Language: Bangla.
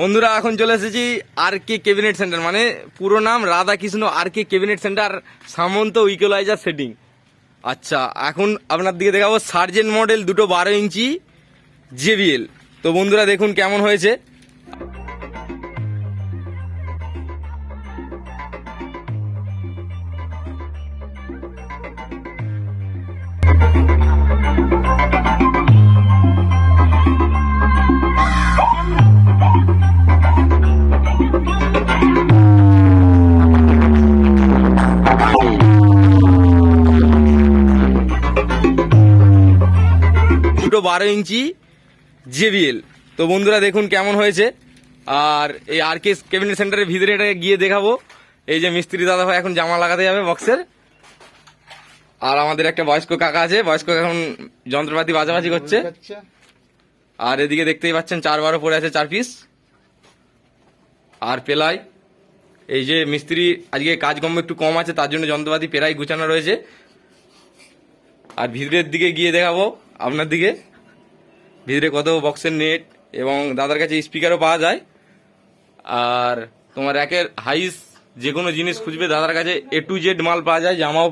বন্ধুরা, এখন চলে এসেছি আর কে ক্যাবিনেট সেন্টার মানে পুরো নাম Radhakrishna R K cabinet centre Samanta equaliser setting আচ্ছা এখন আপনার দিকে দেখাবো সার্জেন্ট মডেল দুটো বারো ইঞ্চি জেবিএল তো বন্ধুরা, দেখুন কেমন হয়েছে। দুটো বারো ইঞ্চি জেবিএল। তো বন্ধুরা দেখুন কেমন হয়েছে। আর এই আর কে ক্যাবিনেট সেন্টারের ভিতরে এটা গিয়ে দেখাবো। এই যে মিস্ত্রি দাদা ভাই এখন জামা লাগাতে যাবে বক্সের আর আমাদের একটা বয়স্ক কাকা আছে, বয়স্ক এখন যন্ত্রপাতি বাজাবাজি করছে। আর এদিকে দেখতেই পাচ্ছেন চার বারো পড়ে আছে চার পিস আর পেলাই, এই যে মিস্ত্রি, আজকে কাজকর্ম একটু কম আছে, তার জন্য যন্ত্রপাতি পেরাই গুছানো রয়েছে। আর ভিতরের দিকে গিয়ে দেখাবো, আপনার দিকে। ভিতরে কত বক্সের নেট এবং দাদার কাছে স্পিকারও পাওয়া যায়। আর তোমার একের হাইস যে কোনো জিনিস খুঁজবে, দাদার কাছে এ টু জেড মাল পাওয়া যায়, জামাও